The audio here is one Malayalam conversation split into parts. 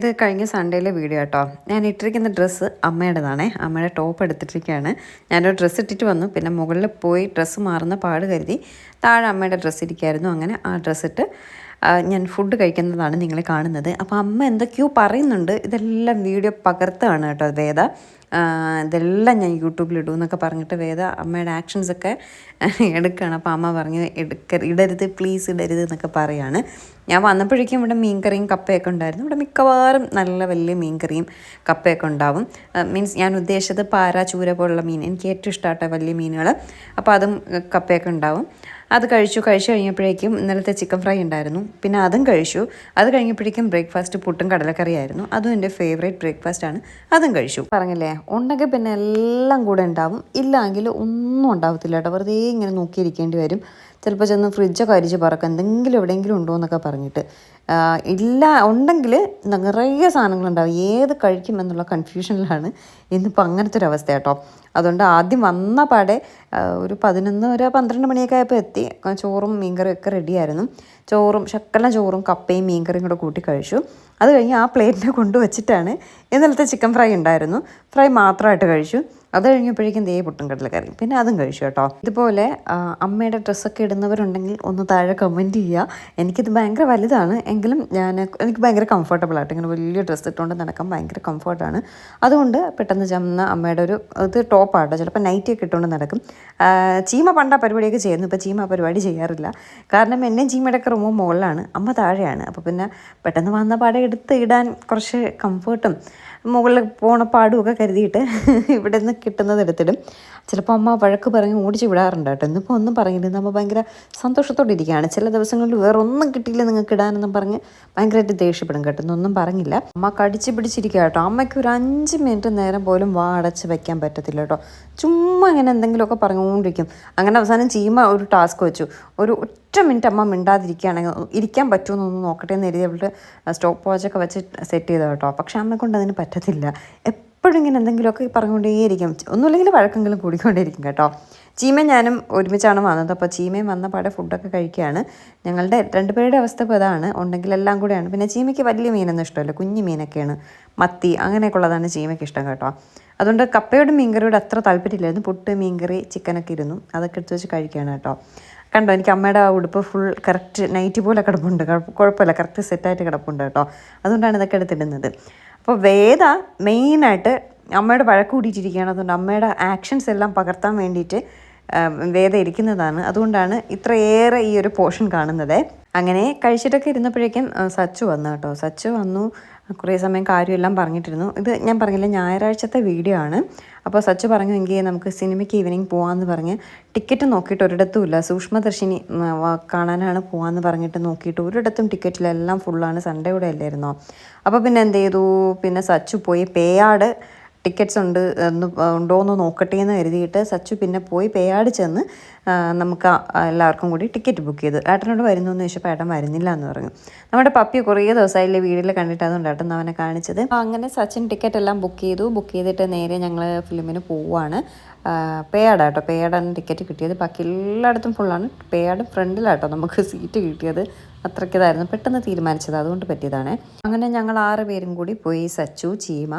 ഇത് കഴിഞ്ഞ സൺഡേയിലെ വീഡിയോ കേട്ടോ ഞാൻ ഇട്ടിരിക്കുന്ന ഡ്രസ്സ് അമ്മയുടേതാണേ. അമ്മയുടെ ടോപ്പ് എടുത്തിട്ടിരിക്കുകയാണ്. ഞാനൊരു ഡ്രസ്സ് ഇട്ടിട്ട് വന്നു. പിന്നെ മുകളിൽ പോയി ഡ്രസ്സ് മാറുന്ന പാട് കരുതി താഴെ അമ്മയുടെ ഡ്രസ്സ് ഇരിക്കുമായിരുന്നു അങ്ങനെ ആ ഡ്രസ്സ് ഇട്ട് ഞാൻ ഫുഡ് കഴിക്കുന്നതാണ് നിങ്ങൾ കാണുന്നത്. അപ്പോൾ അമ്മ എന്തൊക്കെയോ പറയുന്നുണ്ട്. ഇതെല്ലാം വീഡിയോ പകർത്താണ് കേട്ടോ വേദ ഇതെല്ലാം ഞാൻ യൂട്യൂബിൽ ഇടും എന്നൊക്കെ പറഞ്ഞിട്ട് വേദ അമ്മയുടെ ആക്ഷൻസ് ഒക്കെ എടുക്കുകയാണ് അപ്പോൾ അമ്മ പറഞ്ഞു എടുക്ക ഇടരുത് പ്ലീസ് ഇടരുത് എന്നൊക്കെ പറയാണ്. ഞാൻ വന്നപ്പോഴേക്കും ഇവിടെ മീൻകറിയും കപ്പയൊക്കെ ഉണ്ടായിരുന്നു. ഇവിടെ മിക്കവാറും നല്ല വലിയ മീൻകറിയും കപ്പയൊക്കെ ഉണ്ടാവും. മീൻസ് ഞാൻ ഉദ്ദേശിച്ചത് പാര ചൂര പോലുള്ള മീൻ. എനിക്ക് ഏറ്റവും ഇഷ്ടമാട്ടെ വലിയ മീനുകൾ അപ്പോൾ അതും കപ്പയൊക്കെ ഉണ്ടാവും. അത് കഴിച്ചു കഴിച്ചു കഴിഞ്ഞപ്പോഴേക്കും ഇന്നലത്തെ ചിക്കൻ ഫ്രൈ ഉണ്ടായിരുന്നു. പിന്നെ അതും കഴിച്ചു. അത് കഴിഞ്ഞപ്പോഴേക്കും ബ്രേക്ക്ഫാസ്റ്റ് പുട്ടും കടലക്കറിയായിരുന്നു. അതും എന്റെ ഫേവറേറ്റ് ബ്രേക്ക്ഫാസ്റ്റ് ആണ്. അതും കഴിച്ചു. പറഞ്ഞില്ലേ ഉണ്ടെങ്കിൽ പിന്നെ എല്ലാം കൂടെ ഉണ്ടാവും. ഇല്ലെങ്കിൽ ഒന്നും ഉണ്ടാവത്തില്ല കേട്ടോ. വെറുതെ ഇങ്ങനെ നോക്കിയിരിക്കേണ്ടി വരും. ചിലപ്പോൾ ചെന്ന് ഫ്രിഡ്ജൊക്കെ അരിച്ച് പറക്കുക എന്തെങ്കിലും എവിടെയെങ്കിലും ഉണ്ടോ എന്നൊക്കെ പറഞ്ഞിട്ട്. ഇല്ല ഉണ്ടെങ്കിൽ നിറയെ സാധനങ്ങളുണ്ടാവും. ഏത് കഴിക്കും എന്നുള്ള കൺഫ്യൂഷനിലാണ് ഇന്നിപ്പോൾ അങ്ങനത്തെ ഒരു അവസ്ഥ കേട്ടോ. അതുകൊണ്ട് ആദ്യം വന്ന പാടെ ഒരു പതിനൊന്ന് ഒരു പന്ത്രണ്ട് മണിയൊക്കെ ആയപ്പോൾ എത്തി. ചോറും മീൻകറിയും ഒക്കെ റെഡിയായിരുന്നു ചോറും ശക്കല ചോറും കപ്പയും മീൻകറിയും കൂടെ കൂട്ടി കഴിച്ചു. അത് കഴിഞ്ഞ് ആ പ്ലേറ്റിനെ കൊണ്ടുവച്ചിട്ടാണ് ഇന്നലത്തെ ചിക്കൻ ഫ്രൈ ഉണ്ടായിരുന്നു. ഫ്രൈ മാത്രമായിട്ട് കഴിച്ചു. അത് കഴിഞ്ഞപ്പോഴേക്കും ദേ പുട്ടും കടലക്കറി പിന്നെ അതും കഴിച്ചു കേട്ടോ. ഇതുപോലെ അമ്മയുടെ ഡ്രസ്സൊക്കെ ഇടുന്നവരുണ്ടെങ്കിൽ ഒന്ന് താഴെ കമന്റ് ചെയ്യുക എനിക്കിത് ഭയങ്കര വലുതാണ്. എങ്കിലും ഞാൻ എനിക്ക് ഭയങ്കര കംഫർട്ടബിൾ ആയിട്ട് ഇങ്ങനെ വലിയ ഡ്രസ്സ് ഇട്ടുകൊണ്ട് നടക്കാൻ ഭയങ്കര കംഫർട്ടാണ് അതുകൊണ്ട് പെട്ടെന്ന് ചെന്ന അമ്മയുടെ ഒരു ഇത് ടോപ്പാട്ടോ ചിലപ്പോൾ നൈറ്റിയൊക്കെ ഇട്ടുകൊണ്ട് നടക്കും. ചീമ പണ്ട പരിപാടിയൊക്കെ ചെയ്യുന്നു. ഇപ്പോൾ ചീമ പരിപാടി ചെയ്യാറില്ല. കാരണം എന്നെ ചീമയുടെ ഒക്കെ റൂമ് മുകളിലാണ് അമ്മ താഴെയാണ്. അപ്പോൾ പിന്നെ പെട്ടെന്ന് വന്ന പാടെ എടുത്ത് ഇടാൻ കുറച്ച് കംഫർട്ടും മുകളിൽ പോണ പാടുമൊക്കെ കരുതിയിട്ട് ഇവിടെ നിന്ന് കിട്ടുന്നത് എടുത്തിടും. ചിലപ്പോൾ അമ്മ വഴക്ക് പറഞ്ഞ് ഓടിച്ച് വിടാറുണ്ട് കേട്ടോ. ഇന്നിപ്പോൾ ഒന്നും പറയുന്നില്ല നമ്മൾ ഭയങ്കര സന്തോഷത്തോടെ ഇരിക്കുകയാണ്. ചില ദിവസങ്ങളിൽ വേറെ ഒന്നും കിട്ടിയില്ല നിങ്ങൾക്ക് ഇടാനെന്നും പറഞ്ഞ് ഭയങ്കരമായിട്ട് ദേഷ്യപ്പെടും കേട്ടോ. ഒന്നും പറഞ്ഞില്ല. അമ്മ കടിച്ച് പിടിച്ചിരിക്കുക കേട്ടോ. അമ്മയ്ക്ക് ഒരു അഞ്ച് മിനിറ്റ് നേരം പോലും വാ അടച്ച് വയ്ക്കാൻ പറ്റത്തില്ല കേട്ടോ. ചുമ്മാ അങ്ങനെ എന്തെങ്കിലുമൊക്കെ പറഞ്ഞുകൊണ്ടിരിക്കും. അങ്ങനെ അവസാനം ചീമ ഒരു ടാസ്ക് വെച്ചു. ഒരു ഒറ്റ മിനിറ്റ് അമ്മ മിണ്ടാതിരിക്കുകയാണെങ്കിൽ ഇരിക്കാൻ പറ്റുമെന്നൊന്ന് നോക്കട്ടെ എന്ന് എഴുതി അവളുടെ സ്റ്റോപ്പ് വാച്ചൊക്കെ വെച്ച് സെറ്റ് ചെയ്ത കേട്ടോ. പക്ഷെ അമ്മ കൊണ്ട് അതിന് പറ്റത്തില്ല. എപ്പോഴും ഇങ്ങനെ എന്തെങ്കിലുമൊക്കെ പറഞ്ഞുകൊണ്ടേയിരിക്കും. ഒന്നുമില്ലെങ്കിൽ വഴക്കെങ്കിലും കൂടിക്കൊണ്ടേയിരിക്കും കേട്ടോ. ചീമയും ഞാനും ഒരുമിച്ചാണ് വന്നത്. അപ്പോൾ ചീമയും വന്ന പാടെ ഫുഡൊക്കെ കഴിക്കുകയാണ്. ഞങ്ങളുടെ രണ്ടുപേരുടെ അവസ്ഥ ഇപ്പോൾ ഇതാണ്. ഉണ്ടെങ്കിൽ എല്ലാം കൂടെയാണ്. പിന്നെ ചീമയ്ക്ക് വലിയ മീനൊന്നും ഇഷ്ടമല്ല. കുഞ്ഞു മീനൊക്കെയാണ്. മത്തി അങ്ങനെയൊക്കെ ഉള്ളതാണ് ചീമയ്ക്ക് ഇഷ്ടം കേട്ടോ. അതുകൊണ്ട് കപ്പയോടും മീൻകറിയോട് അത്ര താല്പര്യമില്ലായിരുന്നു. പുട്ട് മീൻകറി ചിക്കനൊക്കെ ഇരുന്നു. അതൊക്കെ എടുത്ത് വെച്ച് കഴിക്കുകയാണ് കേട്ടോ. കണ്ടോ എനിക്ക് അമ്മയുടെ ആ ഉടുപ്പ് ഫുൾ കറക്റ്റ് നൈറ്റ് പോലെ കിടപ്പുണ്ട്. കുഴപ്പ- കുഴപ്പമില്ല കറക്റ്റ് സെറ്റായിട്ട് കിടപ്പുണ്ട് കേട്ടോ. അതുകൊണ്ടാണ് ഇതൊക്കെ എടുത്തിടുന്നത്. അപ്പോൾ വേദ മെയിനായിട്ട് അമ്മയുടെ വഴക്ക് കൂടിയിട്ടിരിക്കുകയാണ്. അതുകൊണ്ട് അമ്മയുടെ ആക്ഷൻസ് എല്ലാം പകർത്താൻ വേണ്ടിയിട്ട് വേദ ഇരിക്കുന്നതാണ്. അതുകൊണ്ടാണ് ഇത്രയേറെ ഈ ഒരു പോർഷൻ കാണുന്നത്. അങ്ങനെ കഴിച്ചിട്ടൊക്കെ ഇരുന്നപ്പോഴേക്കും സച്ചു വന്നു കേട്ടോ. സച്ചു വന്നു. കുറേ സമയം കാര്യമെല്ലാം പറഞ്ഞിട്ടിരുന്നു. ഇത് ഞാൻ പറഞ്ഞില്ല ഞായറാഴ്ചത്തെ വീഡിയോ ആണ്. അപ്പോൾ സച്ച് പറഞ്ഞു എങ്കിൽ നമുക്ക് സിനിമയ്ക്ക് ഈവനിങ് പോകാമെന്ന് പറഞ്ഞ് ടിക്കറ്റ് നോക്കിയിട്ട് ഒരിടത്തും ഇല്ല സൂക്ഷ്മദർശിനി കാണാനാണ് പോകാമെന്ന് പറഞ്ഞിട്ട് നോക്കിയിട്ട് ഒരിടത്തും ടിക്കറ്റിലെല്ലാം ഫുള്ളാണ് സൺഡേ കൂടെ അല്ലായിരുന്നോ അപ്പോൾ പിന്നെ എന്ത് ചെയ്തു? പിന്നെ സച്ചു പോയി പേയാട് ടിക്കറ്റ്സ് ഉണ്ട് എന്ന് ഉണ്ടോ എന്ന് നോക്കട്ടെ എന്ന് കരുതിയിട്ട് സച്ചു പിന്നെ പോയി പേയാട് ചെന്ന് നമുക്ക് എല്ലാവർക്കും കൂടി ടിക്കറ്റ് ബുക്ക് ചെയ്തു. ഏട്ടനോട് വരുന്നു എന്ന് ചോദിച്ചപ്പോൾ ഏട്ടൻ വരുന്നില്ല എന്ന് പറഞ്ഞു. നമ്മുടെ പപ്പി കുറേ ദിവസമായില്ലേ വീട്ടിൽ കണ്ടിട്ട് അതുകൊണ്ട് ഏട്ടൻ അവനെ കാണിച്ചത്. അങ്ങനെ സച്ചിൻ ടിക്കറ്റ് എല്ലാം ബുക്ക് ചെയ്തു. ബുക്ക് ചെയ്തിട്ട് നേരെ ഞങ്ങൾ ഫിലിമിന് പോവുകയാണ് പേയാടാട്ടോ പേയാടാണ് ടിക്കറ്റ് കിട്ടിയത്. ബാക്കി എല്ലായിടത്തും ഫുള്ളാണ് പേയാട് ഫ്രണ്ടിലാട്ടോ നമുക്ക് സീറ്റ് കിട്ടിയത്. അത്രയ്ക്കതായിരുന്നു. പെട്ടെന്ന് തീരുമാനിച്ചത്. അതുകൊണ്ട് പറ്റിയതാണ്. അങ്ങനെ ഞങ്ങൾ ആറ് പേരും കൂടി പോയി. സച്ചു ചീമ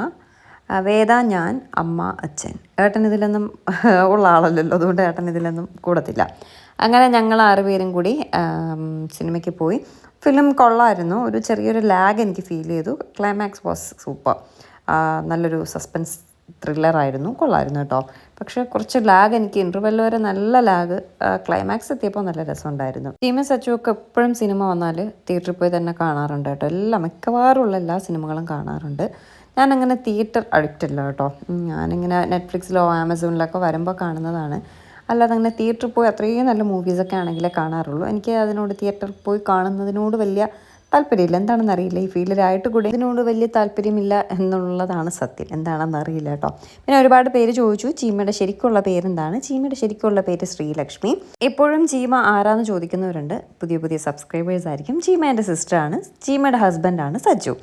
വേദ ഞാൻ അമ്മ അച്ഛൻ. ഏട്ടൻ ഇതിലൊന്നും ഉള്ള ആളല്ലല്ലോ അതുകൊണ്ട് ഏട്ടൻ ഇതിലൊന്നും കൂടത്തില്ല. അങ്ങനെ ഞങ്ങൾ ആറുപേരും കൂടി സിനിമയ്ക്ക് പോയി. ഫിലിം കൊള്ളായിരുന്നു. ഒരു ചെറിയൊരു ലാഗ് എനിക്ക് ഫീൽ ചെയ്തു. ക്ലൈമാക്സ് വാസ് സൂപ്പർ നല്ലൊരു സസ്പെൻസ് ത്രില്ലറായിരുന്നു കൊള്ളായിരുന്നു കേട്ടോ. പക്ഷേ കുറച്ച് ലാഗ് എനിക്ക് ഇന്റർവെൽ വരെ നല്ല ലാഗ് ക്ലൈമാക്സ് എത്തിയപ്പോൾ നല്ല രസമുണ്ടായിരുന്നു. ടീമ സച്ചുവൊക്കെ എപ്പോഴും സിനിമ വന്നാൽ തിയേറ്ററിൽ പോയി തന്നെ കാണാറുണ്ട് കേട്ടോ. എല്ലാം മിക്കവാറും ഉള്ള എല്ലാ സിനിമകളും കാണാറുണ്ട്. ഞാനങ്ങനെ തിയേറ്റർ അഡിക്റ്റ് അല്ല കേട്ടോ. ഞാനിങ്ങനെ നെറ്റ്ഫ്ലിക്സിലോ ആമസോണിലൊക്കെ വരുമ്പോൾ കാണുന്നതാണ്. അല്ലാതെ അങ്ങനെ തിയേറ്ററിൽ പോയി അത്രയും നല്ല മൂവീസൊക്കെ ആണെങ്കിലേ കാണാറുള്ളൂ. എനിക്ക് അതിനോട് തിയേറ്ററിൽ പോയി കാണുന്നതിനോട് വലിയ താല്പര്യമില്ല. എന്താണെന്ന് അറിയില്ല. ഈ ഫീൽഡിലായിട്ട് കൂടി ഇതിനോട് വലിയ താല്പര്യമില്ല എന്നുള്ളതാണ് സത്യം. എന്താണെന്ന് അറിയില്ല കേട്ടോ. പിന്നെ ഒരുപാട് പേര് ചോദിച്ചു ചീമയുടെ ശരിക്കുള്ള പേരെന്താണ്? ചീമയുടെ ശരിക്കുള്ള പേര് ശ്രീലക്ഷ്മി. എപ്പോഴും ചീമ ആരാന്ന് ചോദിക്കുന്നവരുണ്ട്. പുതിയ പുതിയ സബ്സ്ക്രൈബേഴ്സ് ആയിരിക്കും. ചീമ എന്റെ സിസ്റ്ററാണ് ചീമയുടെ ഹസ്ബൻഡാണ് സജ്ജു.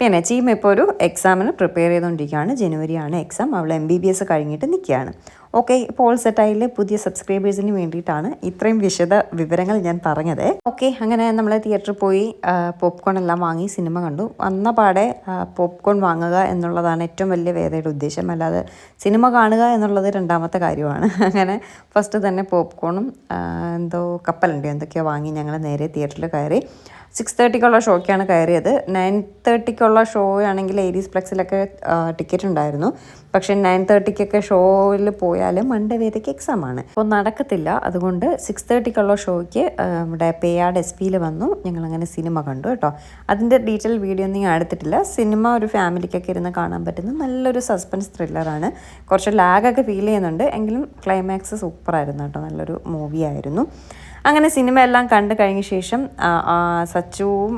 പിന്നെ ചീമ ഇപ്പോൾ ഒരു എക്സാമിന് പ്രിപ്പയർ ചെയ്തുകൊണ്ടിരിക്കുകയാണ് ജനുവരിയാണ് എക്സാം അവൾ എം ബി ബി എസ് കഴിഞ്ഞിട്ട് നിൽക്കുകയാണ്. ഓക്കെ ഇപ്പോൾ ഓൾ സെറ്റായിലെ പുതിയ സബ്സ്ക്രൈബേഴ്സിന് വേണ്ടിയിട്ടാണ് ഇത്രയും വിശദ വിവരങ്ങൾ ഞാൻ പറഞ്ഞത്. ഓക്കെ അങ്ങനെ നമ്മൾ തിയേറ്ററിൽ പോയി പോപ്കോൺ എല്ലാം വാങ്ങി സിനിമ കണ്ടു. വന്ന പാടെ പോപ്കോൺ വാങ്ങുക എന്നുള്ളതാണ് ഏറ്റവും വലിയ വേദയുടെ ഉദ്ദേശം. അല്ലാതെ സിനിമ കാണുക എന്നുള്ളത് രണ്ടാമത്തെ കാര്യമാണ്. അങ്ങനെ ഫസ്റ്റ് തന്നെ പോപ്കോണും എന്തോ കപ്പലുണ്ട് എന്തൊക്കെയോ വാങ്ങി ഞങ്ങൾ നേരെ തിയേറ്ററിൽ കയറി. സിക്സ് തേർട്ടിക്കുള്ള ഷോയ്ക്കാണ് കയറിയത്. നയൻ തേർട്ടിക്കുള്ള ഷോ ആണെങ്കിൽ ഏരീസ് പ്ലക്സിലൊക്കെ ടിക്കറ്റ് ഉണ്ടായിരുന്നു പക്ഷേ നയൻ തേർട്ടിക്കൊക്കെ ഷോയിൽ പോയാൽ മൺഡേ വേദയ്ക്ക് എക്സാം ആണ് അപ്പോൾ നടക്കത്തില്ല. അതുകൊണ്ട് സിക്സ് തേർട്ടിക്കുള്ള ഷോയ്ക്ക് ഇവിടെ പേയാട് എസ് പിയിൽ വന്നു. ഞങ്ങളങ്ങനെ സിനിമ കണ്ടു കേട്ടോ. അതിന്റെ ഡീറ്റെയിൽ വീഡിയോ ഒന്നും ഞാൻ എടുത്തിട്ടില്ല. സിനിമ ഒരു ഫാമിലിക്കൊക്കെ ഇരുന്ന് കാണാൻ പറ്റുന്ന നല്ലൊരു സസ്പെൻസ് ത്രില്ലറാണ്. കുറച്ച് ലാഗൊക്കെ ഫീൽ ചെയ്യുന്നുണ്ട്. എങ്കിലും ക്ലൈമാക്സ് സൂപ്പറായിരുന്നു കേട്ടോ. നല്ലൊരു മൂവി ആയിരുന്നു. അങ്ങനെ സിനിമ എല്ലാം കണ്ടു കഴിഞ്ഞ ശേഷം സച്ചുവും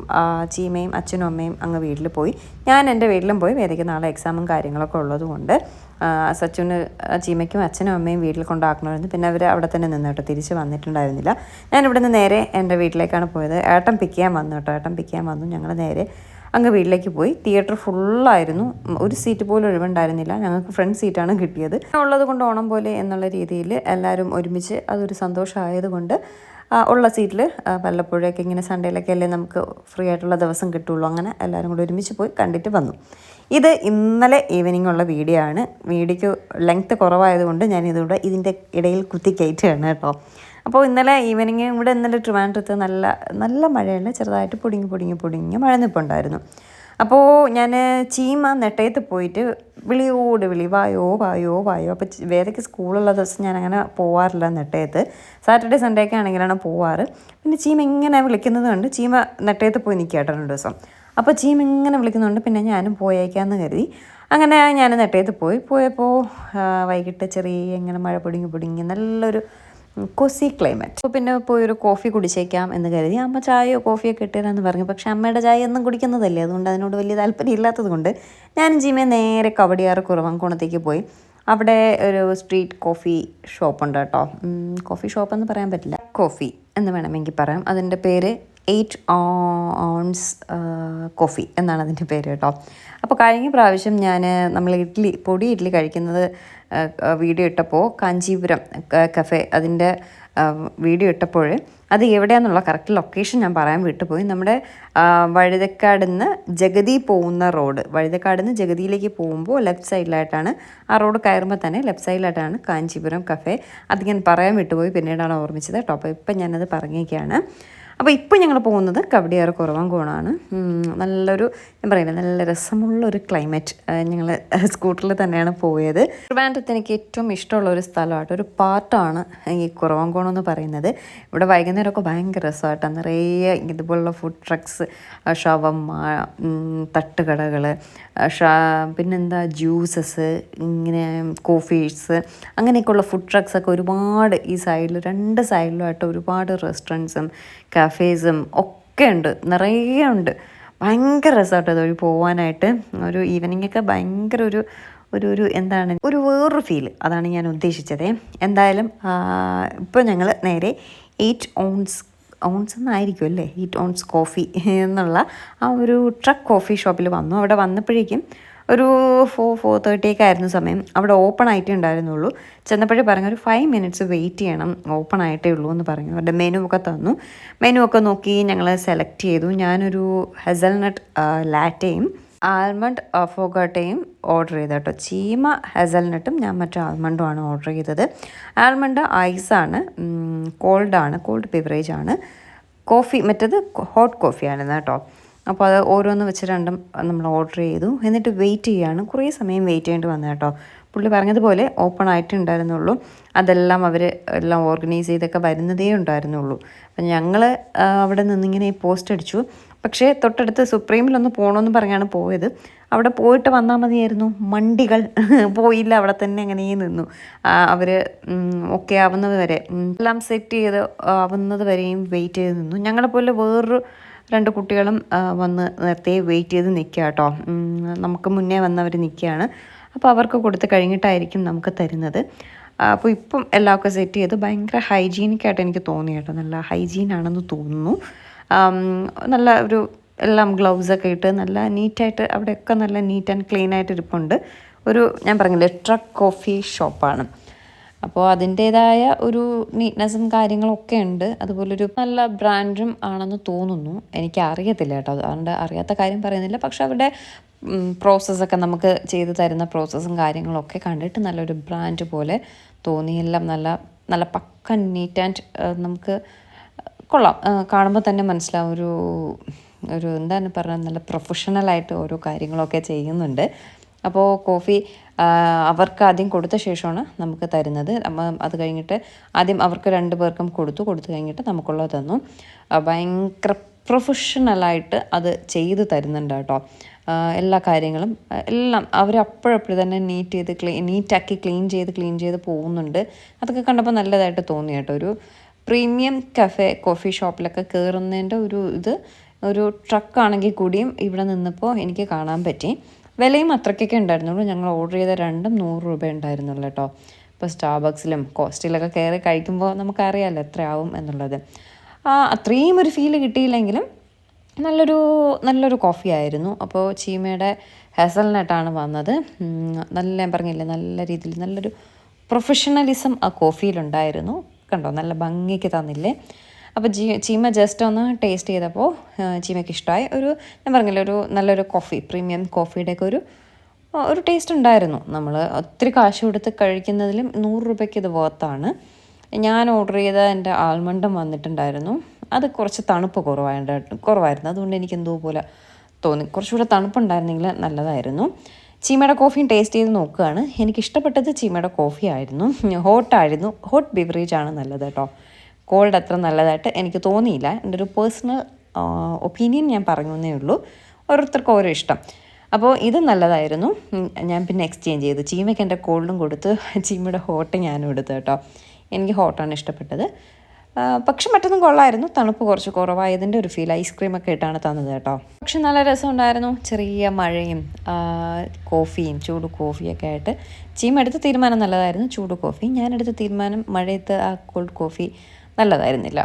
ചീമയും അച്ഛനും അമ്മയും അങ്ങ് വീട്ടിൽ പോയി. ഞാൻ എന്റെ വീട്ടിലും പോയി. വേദിക്ക് നാളെ എക്സാമും കാര്യങ്ങളൊക്കെ ഉള്ളതുകൊണ്ട് സച്ചുവിന് ചീമയ്ക്കും അച്ഛനും അമ്മയും വീട്ടിൽ കൊണ്ടാക്കണമായിരുന്നു. പിന്നെ അവർ അവിടെ തന്നെ നിന്ന് കേട്ടോ തിരിച്ച് വന്നിട്ടുണ്ടായിരുന്നില്ല. ഞാൻ ഇവിടെ നിന്ന് നേരെ എന്റെ വീട്ടിലേക്കാണ് പോയത്. ഏട്ടൻ പിക്ക് ചെയ്യാൻ വന്നു കേട്ടോ. ഏട്ടൻ പിക്ക് ചെയ്യാൻ വന്നു. ഞങ്ങൾ നേരെ അങ്ങ് വീട്ടിലേക്ക് പോയി. തിയേറ്റർ ഫുള്ളായിരുന്നു ഒരു സീറ്റ് പോലും ഒഴിവുണ്ടായിരുന്നില്ല. ഞങ്ങൾക്ക് ഫ്രണ്ട് സീറ്റാണ് കിട്ടിയത്. ഉള്ളത് കൊണ്ട് ഓണം പോലെ എന്നുള്ള രീതിയിൽ എല്ലാവരും ഒരുമിച്ച് അതൊരു സന്തോഷമായതുകൊണ്ട് ഉള്ള സീറ്റിൽ വല്ലപ്പോഴൊക്കെ ഇങ്ങനെ സൺഡേയിലൊക്കെ അല്ലേ നമുക്ക് ഫ്രീ ആയിട്ടുള്ള ദിവസം കിട്ടുള്ളൂ. അങ്ങനെ എല്ലാവരും കൂടി ഒരുമിച്ച് പോയി കണ്ടിട്ട് വന്നു. ഇത് ഇന്നലെ ഈവനിങ് ഉള്ള വീഡിയോ ആണ്. വീഡിയോക്ക് ലെങ്ത്ത് കുറവായതുകൊണ്ട് ഞാൻ ഇതിവിടെ ഇതിന്റെ ഇടയിൽ കുത്തി കയറ്റുകയാണ് കേട്ടോ. അപ്പോൾ ഇന്നലെ ഈവനിങ് ഇവിടെ ഇന്നലെ ട്രിവാൻഡ്രത്ത് നല്ല നല്ല മഴയുണ്ട് ചെറുതായിട്ട് പൊടിങ്ങി പൊടിങ്ങി പൊടിങ്ങി മഴ നിൽപ്പുണ്ടായിരുന്നു അപ്പോൾ ഞാൻ ചീമ നെട്ടയത്ത് പോയിട്ട് വിളിയോട് വിളി വായോ വായോ വായോ. അപ്പോൾ വേദയ്ക്ക് സ്കൂളുള്ള ദിവസം ഞാൻ അങ്ങനെ പോവാറില്ല നെട്ടയത്ത്. സാറ്റർഡേ സൺഡേ ഒക്കെ ആണെങ്കിലാണ് പോവാറ്. പിന്നെ ചീമ ഇങ്ങനെ വിളിക്കുന്നത് കൊണ്ട് ചീമ നെട്ടയത്ത് പോയി നിൽക്കുക കേട്ടോ രണ്ട് ദിവസം. അപ്പോൾ ചീമ ഇങ്ങനെ വിളിക്കുന്നുണ്ട് പിന്നെ ഞാനും പോയേക്കാമെന്ന് കരുതി. അങ്ങനെ ഞാൻ നെട്ടയത്ത് പോയി. പോയപ്പോൾ വൈകിട്ട് ചെറിയ ഇങ്ങനെ മഴ പൊടിങ്ങി പൊടിങ്ങി നല്ലൊരു കൊസി ക്ലൈമറ്റ് അപ്പോൾ പിന്നെ പോയി ഒരു കോഫി കുടിച്ചേക്കാം എന്ന് കരുതി. അമ്മ ചായയോ കോഫിയോ കിട്ടിയതെന്ന് പറഞ്ഞു. പക്ഷേ അമ്മയുടെ ചായ ഒന്നും കുടിക്കുന്നതല്ലേ. അതുകൊണ്ട് അതിനോട് വലിയ താല്പര്യം ഇല്ലാത്തത് കൊണ്ട് ഞാനും ജിമയെ നേരെ കവടിയാറ് കുറവൻകോണത്തേക്ക് പോയി. അവിടെ ഒരു സ്ട്രീറ്റ് കോഫി ഷോപ്പ് ഉണ്ട് കേട്ടോ. കോഫി ഷോപ്പ് എന്ന് പറയാൻ പറ്റില്ല. കോഫി എന്ന് വേണമെങ്കിൽ പറയാം. അതിന്റെ പേര് എയ്റ്റ് ഓൺസ് കോഫി എന്നാണ് അതിന്റെ പേര് കേട്ടോ. അപ്പോൾ കഴിഞ്ഞ പ്രാവശ്യം ഞാൻ നമ്മൾ ഇഡ്ഡലി പൊടി ഇഡ്ഡലി കഴിക്കുന്നത് വീഡിയോ ഇട്ടപ്പോൾ കാഞ്ചീപുരം കഫേ അതിന്റെ വീഡിയോ ഇട്ടപ്പോൾ അത് എവിടെയാണെന്നുള്ള കറക്റ്റ് ലൊക്കേഷൻ ഞാൻ പറയാൻ വിട്ടുപോയി. നമ്മുടെ വഴുതക്കാട് നിന്ന് ജഗതി പോകുന്ന റോഡ്. വഴുതക്കാട് നിന്ന് ജഗതിയിലേക്ക് പോകുമ്പോൾ ലെഫ്റ്റ് സൈഡിലായിട്ടാണ് ആ റോഡ് കയറുമ്പോൾ തന്നെ ലെഫ്റ്റ് സൈഡിലായിട്ടാണ് കാഞ്ചീപുരം കഫേ. അത് ഞാൻ പറയാൻ വിട്ടുപോയി പിന്നീടാണ് ഓർമ്മിച്ചത് കേട്ടോ. അപ്പോൾ ഇപ്പം ഞാനത് പറഞ്ഞേക്കാണ്. അപ്പോൾ ഇപ്പോൾ ഞങ്ങൾ പോകുന്നത് കവടിയാറ് കുറവൻകോണാണ് നല്ലൊരു ഞാൻ പറയുന്നത് നല്ല രസമുള്ള ഒരു ക്ലൈമറ്റ് ഞങ്ങൾ സ്കൂട്ടറിൽ തന്നെയാണ് പോയത്. ട്രിവാൻഡ്രത്ത് എനിക്ക് ഏറ്റവും ഇഷ്ടമുള്ള ഒരു സ്ഥലമായിട്ട് ഒരു പാർട്ടാണ് ഈ കുറവൻകോണം എന്ന് പറയുന്നത്. ഇവിടെ വൈകുന്നേരമൊക്കെ ഭയങ്കര രസമായിട്ട് നിറയെ ഇതുപോലുള്ള ഫുഡ് ട്രക്സ് ഷവമ്മ തട്ടുകടകൾ പിന്നെന്താ ജ്യൂസസ് ഇങ്ങനെ കോഫീസ് അങ്ങനെയൊക്കെയുള്ള ഫുഡ് ട്രക്സൊക്കെ ഒരുപാട് ഈ സൈഡിൽ രണ്ട് സൈഡിലുമായിട്ട് ഒരുപാട് റെസ്റ്റോറന്റ്സും കഫേസും ഒക്കെ ഉണ്ട്. നിറയെ ഉണ്ട്. ഭയങ്കര രസമായിട്ട് അതൊരു പോകാനായിട്ട് ഒരു ഈവനിങ് ഒക്കെ ഭയങ്കര ഒരു ഒരു ഒരു എന്താണ് ഒരു വേറൊരു ഫീൽ അതാണ് ഞാൻ ഉദ്ദേശിച്ചത്. എന്തായാലും ഇപ്പോൾ ഞങ്ങൾ നേരെ എയ്റ്റ് ഓൺസ് ഓൺസ് എന്നായിരിക്കും അല്ലേ? എയ്റ്റ് ഓൺസ് കോഫി എന്നുള്ള ആ ഒരു ട്രക്ക് കോഫി ഷോപ്പിൽ വന്നു. അവിടെ വന്നപ്പോഴേക്കും ഒരു ഫോർ ഫോർ തേർട്ടിയൊക്കെ ആയിരുന്നു സമയം അവിടെ ഓപ്പൺ ആയിട്ടേ ഉണ്ടായിരുന്നുള്ളൂ. ചെന്നപ്പോഴേ പറഞ്ഞു ഒരു ഫൈവ് മിനിറ്റ്സ് വെയിറ്റ് ചെയ്യണം. ഓപ്പൺ ആയിട്ടേ ഉള്ളൂ എന്ന് പറഞ്ഞു. അവരുടെ മെനു ഒക്കെ തന്നു. മെനു ഒക്കെ നോക്കി ഞങ്ങൾ സെലക്ട് ചെയ്തു. ഞാനൊരു ഹെസൽനട്ട് ലാറ്റയും ആൽമണ്ട് ഫോഗാട്ടയും ഓർഡർ ചെയ്ത കേട്ടോ. ചീമ ഹെസൽനട്ടും ഞാൻ മറ്റേ ആൽമണ്ടുമാണ് ഓർഡർ ചെയ്തത്. ആൽമണ്ട് ഐസാണ് കോൾഡാണ് കോൾഡ് ബിവറേജാണ് കോഫി മറ്റേത് ഹോട്ട് കോഫിയാണ് കേട്ടോ. അപ്പോൾ അത് ഓരോന്ന് വെച്ച് രണ്ടും നമ്മൾ ഓർഡർ ചെയ്തു. എന്നിട്ട് വെയിറ്റ് ചെയ്യുകയാണ് കുറേ സമയം വെയിറ്റ് ചെയ്യേണ്ടി വന്നു കേട്ടോ. പുള്ളി പറഞ്ഞതുപോലെ ഓപ്പൺ ആയിട്ടുണ്ടായിരുന്നുള്ളൂ. അതെല്ലാം അവർ എല്ലാം ഓർഗനൈസ് ചെയ്തൊക്കെ വരുന്നതേ ഉണ്ടായിരുന്നുള്ളൂ. അപ്പം ഞങ്ങൾ അവിടെ നിന്നിങ്ങനെ പോസ്റ്റ് അടിച്ചു. പക്ഷേ തൊട്ടടുത്ത് സുപ്രീമിലൊന്ന് പോകണമെന്ന് പറഞ്ഞാണ് പോയത്. അവിടെ പോയിട്ട് വന്നാൽ മതിയായിരുന്നു. മണ്ടികൾ പോയില്ല. അവിടെ തന്നെ അങ്ങനെ നിന്നു. അവർ ഓക്കെ ആവുന്നത് വരെ. എല്ലാം സെറ്റ് ചെയ്ത് ആവുന്നത് വരെയും വെയിറ്റ് ചെയ്ത് നിന്നു. ഞങ്ങളെപ്പോലെ വേറൊരു രണ്ട് കുട്ടികളും വന്ന് നേരത്തെ വെയിറ്റ് ചെയ്ത് നിൽക്കുക കേട്ടോ നമുക്ക് മുന്നേ വന്നവർ നിൽക്കുകയാണ് അപ്പോൾ അവർക്ക് കൊടുത്ത് കഴിഞ്ഞിട്ടായിരിക്കും നമുക്ക് തരുന്നത്. അപ്പോൾ ഇപ്പം എല്ലാവർക്കും സെറ്റ് ചെയ്ത് ഭയങ്കര ഹൈജീനിക്കായിട്ട് എനിക്ക് തോന്നി കേട്ടോ. നല്ല ഹൈജീൻ ആണെന്ന് തോന്നുന്നു. നല്ല ഒരു എല്ലാം ഗ്ലൗസൊക്കെ ഇട്ട് നല്ല നീറ്റായിട്ട് അവിടെയൊക്കെ നല്ല നീറ്റ് ആൻഡ് ക്ലീൻ ആയിട്ട് ഇരിപ്പുണ്ട്. ഒരു ഞാൻ പറഞ്ഞില്ലേ ട്രക്ക് കോഫി ഷോപ്പാണ് അപ്പോൾ അതിന്റേതായ ഒരു നീറ്റ്നെസ്സും കാര്യങ്ങളൊക്കെ ഉണ്ട്. അതുപോലൊരു നല്ല ബ്രാൻഡും ആണെന്ന് തോന്നുന്നു. എനിക്ക് അറിയത്തില്ല കേട്ടോ. അതുകൊണ്ട് അറിയാത്ത കാര്യം പറയുന്നില്ല. പക്ഷെ അവരുടെ പ്രോസസ്സൊക്കെ നമുക്ക് ചെയ്തു തരുന്ന പ്രോസസ്സും കാര്യങ്ങളൊക്കെ കണ്ടിട്ട് നല്ലൊരു ബ്രാൻഡ് പോലെ തോന്നി. എല്ലാം നല്ല നല്ല പക്ക നീറ്റ് ആൻഡ് നമുക്ക് കൊള്ളാം. കാണുമ്പോൾ തന്നെ മനസ്സിലാവും. ഒരു ഒരു എന്താണ് പറയുക നല്ല പ്രൊഫഷണലായിട്ട് ഓരോ കാര്യങ്ങളൊക്കെ ചെയ്യുന്നുണ്ട്. അപ്പോൾ കോഫി അവർക്ക് ആദ്യം കൊടുത്ത ശേഷമാണ് നമുക്ക് തരുന്നത്. നമ്മ അത് കഴിഞ്ഞിട്ട് ആദ്യം അവർക്ക് രണ്ട് പേർക്കും കൊടുത്തു. കൊടുത്തു കഴിഞ്ഞിട്ട് നമുക്കുള്ളത് തന്നു. ഭയങ്കര പ്രൊഫഷണലായിട്ട് അത് ചെയ്ത് തരുന്നുണ്ട് കേട്ടോ. എല്ലാ കാര്യങ്ങളും എല്ലാം അവർ അപ്പോഴപ്പോഴും തന്നെ നീറ്റ് ചെയ്ത് ക്ലീൻ നീറ്റാക്കി ക്ലീൻ ചെയ്ത് ക്ലീൻ ചെയ്ത് പോകുന്നുണ്ട്. അതൊക്കെ കണ്ടപ്പോൾ നല്ലതായിട്ട് തോന്നി കേട്ടോ. ഒരു പ്രീമിയം കഫേ കോഫി ഷോപ്പിലൊക്കെ കയറുന്നതിന്റെ ഒരു ഇത് ഒരു ട്രക്കാണെങ്കിൽ കൂടിയും ഇവിടെ നിന്നപ്പോൾ എനിക്ക് കാണാൻ പറ്റി. വിലയും അത്രയ്ക്കൊക്കെ ഉണ്ടായിരുന്നുള്ളൂ. ഞങ്ങൾ ഓർഡർ ചെയ്ത രണ്ടും നൂറ് രൂപ ഉണ്ടായിരുന്നുള്ളൂ കേട്ടോ. ഇപ്പോൾ സ്റ്റാർബക്സിലും കോസ്റ്റിലൊക്കെ കയറി കഴിക്കുമ്പോൾ നമുക്കറിയാമല്ലോ എത്രയാവും എന്നുള്ളത്. ആ അത്രയും ഒരു ഫീൽ കിട്ടിയില്ലെങ്കിലും നല്ലൊരു നല്ലൊരു കോഫി ആയിരുന്നു. അപ്പോൾ ചീമയുടെ ഹെസൽനട്ടാണ് വന്നത്. നല്ല ഞാൻ പറഞ്ഞില്ലേ നല്ല രീതിയിൽ നല്ലൊരു പ്രൊഫഷണലിസം ആ കോഫിയിലുണ്ടായിരുന്നു കണ്ടോ നല്ല ഭംഗിക്ക് തന്നില്ലേ. അപ്പോൾ ജീ ചീമ ജസ്റ്റ് ഒന്ന് ടേസ്റ്റ് ചെയ്തപ്പോൾ ചീമയ്ക്ക് ഇഷ്ടമായി ഒരു ഞാൻ പറഞ്ഞില്ലേ ഒരു നല്ലൊരു കോഫി പ്രീമിയം കോഫിയുടെയൊക്കെ ഒരു ഒരു ടേസ്റ്റ് ഉണ്ടായിരുന്നു. നമ്മൾ ഒത്തിരി കാശ് കൊടുത്ത് കഴിക്കുന്നതിലും നൂറ് രൂപയ്ക്ക് ഇത് വർത്താണ് ഞാൻ ഓർഡർ ചെയ്ത എന്റെ ആൽമണ്ടും വന്നിട്ടുണ്ടായിരുന്നു. അത് കുറച്ച് തണുപ്പ് കുറവായിട്ട് കുറവായിരുന്നു. അതുകൊണ്ട് എനിക്ക് എന്തോ പോലെ തോന്നി. കുറച്ചുകൂടെ തണുപ്പുണ്ടായിരുന്നെങ്കിൽ നല്ലതായിരുന്നു. ചീമയുടെ കോഫിയും ടേസ്റ്റ് ചെയ്ത് നോക്കുകയാണ്. എനിക്ക് ഇഷ്ടപ്പെട്ടത് ചീമയുടെ കോഫി ആയിരുന്നു. ഹോട്ടായിരുന്നു. ഹോട്ട് ബിവറേജ് ആണ് നല്ലത് കേട്ടോ. കോൾഡ് അത്ര നല്ലതായിട്ട് എനിക്ക് തോന്നിയില്ല. എന്റെ ഒരു പേഴ്സണൽ ഒപ്പീനിയൻ ഞാൻ പറഞ്ഞു എന്നേ ഉള്ളൂ. ഓരോരുത്തർക്കും ഓരോ ഇഷ്ടം. അപ്പോൾ ഇത് നല്ലതായിരുന്നു. ഞാൻ പിന്നെ എക്സ്ചേഞ്ച് ചെയ്തു. ചീമയ്ക്ക് എന്റെ കോൾഡും കൊടുത്ത് ചീമയുടെ ഹോട്ട് ഞാനും എടുത്തു കേട്ടോ. എനിക്ക് ഹോട്ടാണ് ഇഷ്ടപ്പെട്ടത്. പക്ഷെ മറ്റൊന്നും കൊള്ളായിരുന്നു. തണുപ്പ് കുറച്ച് കുറവായതിന്റെ ഒരു ഫീൽ. ഐസ്ക്രീമൊക്കെ ഇട്ടാണ് തന്നത് കേട്ടോ. പക്ഷെ നല്ല രസമുണ്ടായിരുന്നു ചെറിയ മഴയും കോഫിയും ചൂട് കോഫിയൊക്കെ ആയിട്ട്. ചീമ എടുത്ത തീരുമാനം നല്ലതായിരുന്നു. ചൂട് കോഫി. ഞാൻ എടുത്ത തീരുമാനം മഴയത്ത് ആ കോൾഡ് കോഫി നല്ലതായിരുന്നില്ല.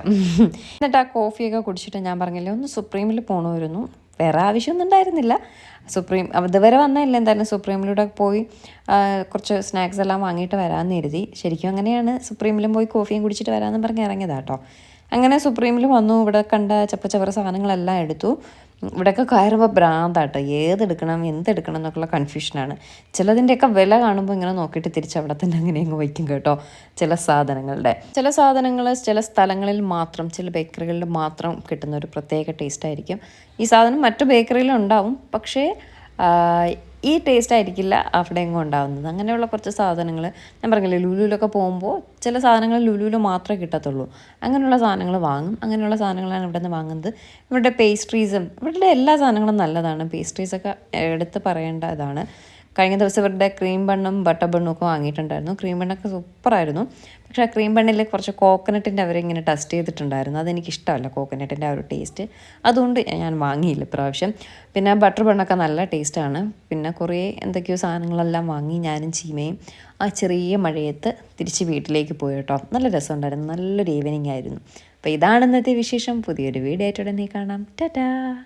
എന്നിട്ട് ആ കോഫിയൊക്കെ കുടിച്ചിട്ട് ഞാൻ പറഞ്ഞില്ലേ ഒന്ന് സുപ്രീമിൽ പോകണമായിരുന്നു വേറെ ആവശ്യമൊന്നും ഉണ്ടായിരുന്നില്ല. സുപ്രീം ഇതുവരെ വന്നതല്ല എന്തായാലും സുപ്രീമിലൂടെ പോയി കുറച്ച് സ്നാക്സ് എല്ലാം വാങ്ങിയിട്ട് വരാമെന്ന് കരുതി. ശരിക്കും അങ്ങനെയാണ് സുപ്രീമിലും പോയി കോഫിയും കുടിച്ചിട്ട് വരാമെന്ന് പറഞ്ഞ് ഇറങ്ങിയതാട്ടോ അങ്ങനെ സുപ്രീമിൽ വന്നു ഇവിടെ കണ്ട ചപ്പച്ചവറ സാധനങ്ങളെല്ലാം എടുത്തു. ഇവിടെയൊക്കെ കയറുമ്പോൾ ഭ്രാന്താട്ടോ. ഏതെടുക്കണം എന്തെടുക്കണം എന്നൊക്കെയുള്ള കൺഫ്യൂഷനാണ് ചിലതിന്റെയൊക്കെ വില കാണുമ്പോൾ ഇങ്ങനെ നോക്കിയിട്ട് തിരിച്ച് അവിടെ തന്നെ അങ്ങനെ അങ്ങ് വയ്ക്കും കേട്ടോ. ചില സാധനങ്ങളുടെ. ചില സാധനങ്ങൾ ചില സ്ഥലങ്ങളിൽ മാത്രം ചില ബേക്കറികളിൽ മാത്രം കിട്ടുന്ന ഒരു പ്രത്യേക ടേസ്റ്റ് ആയിരിക്കും. ഈ സാധനം മറ്റു ബേക്കറിയിലും ഉണ്ടാവും. പക്ഷേ ഈ ടേസ്റ്റ് ആയിരിക്കില്ല അവിടെ എങ്ങും ഉണ്ടാകുന്നത് അങ്ങനെയുള്ള കുറച്ച് സാധനങ്ങൾ ഞാൻ പറഞ്ഞില്ലേ ലുലുവിലൊക്കെ പോകുമ്പോൾ ചില സാധനങ്ങൾ ലുലുവിൽ മാത്രമേ കിട്ടത്തുള്ളൂ. അങ്ങനെയുള്ള സാധനങ്ങൾ വാങ്ങും. അങ്ങനെയുള്ള സാധനങ്ങളാണ് ഇവിടെ നിന്ന് വാങ്ങുന്നത്. ഇവരുടെ പേസ്ട്രീസും ഇവരുടെ എല്ലാ സാധനങ്ങളും നല്ലതാണ്. പേസ്ട്രീസൊക്കെ എടുത്ത് പറയേണ്ട ഇതാണ്. കഴിഞ്ഞ ദിവസം ഇവരുടെ ക്രീം ബണ്ണും ബട്ടർ ബണ്ണും ഒക്കെ വാങ്ങിയിട്ടുണ്ടായിരുന്നു. ക്രീം ബണ്ണൊക്കെ സൂപ്പറായിരുന്നു പക്ഷേ ആ ക്രീം ബണ്ണിൽ കുറച്ച് കോക്കനട്ടിന്റെ അവരിങ്ങനെ ടെസ്റ്റ് ചെയ്തിട്ടുണ്ടായിരുന്നു. അതെനിക്കിഷ്ടമല്ല കോക്കനട്ടിന്റെ ആ ഒരു ടേസ്റ്റ് അതുകൊണ്ട് ഞാൻ വാങ്ങിയില്ല ഇപ്രാവശ്യം. പിന്നെ ബട്ടർ ബണ്ണൊക്കെ നല്ല ടേസ്റ്റാണ് പിന്നെ കുറേ എന്തൊക്കെയോ സാധനങ്ങളെല്ലാം വാങ്ങി ഞാനും ചീമയും ആ ചെറിയ മഴയത്ത് തിരിച്ച് വീട്ടിലേക്ക് പോയി കേട്ടോ. നല്ല രസമുണ്ടായിരുന്നു. നല്ലൊരു ഈവനിങ് ആയിരുന്നു. അപ്പോൾ ഇതാണ് ഇന്നത്തെ വിശേഷം. പുതിയൊരു വീഡിയോ ആയിട്ട് ഉടനെ കാണാം. ടാറ്റാ!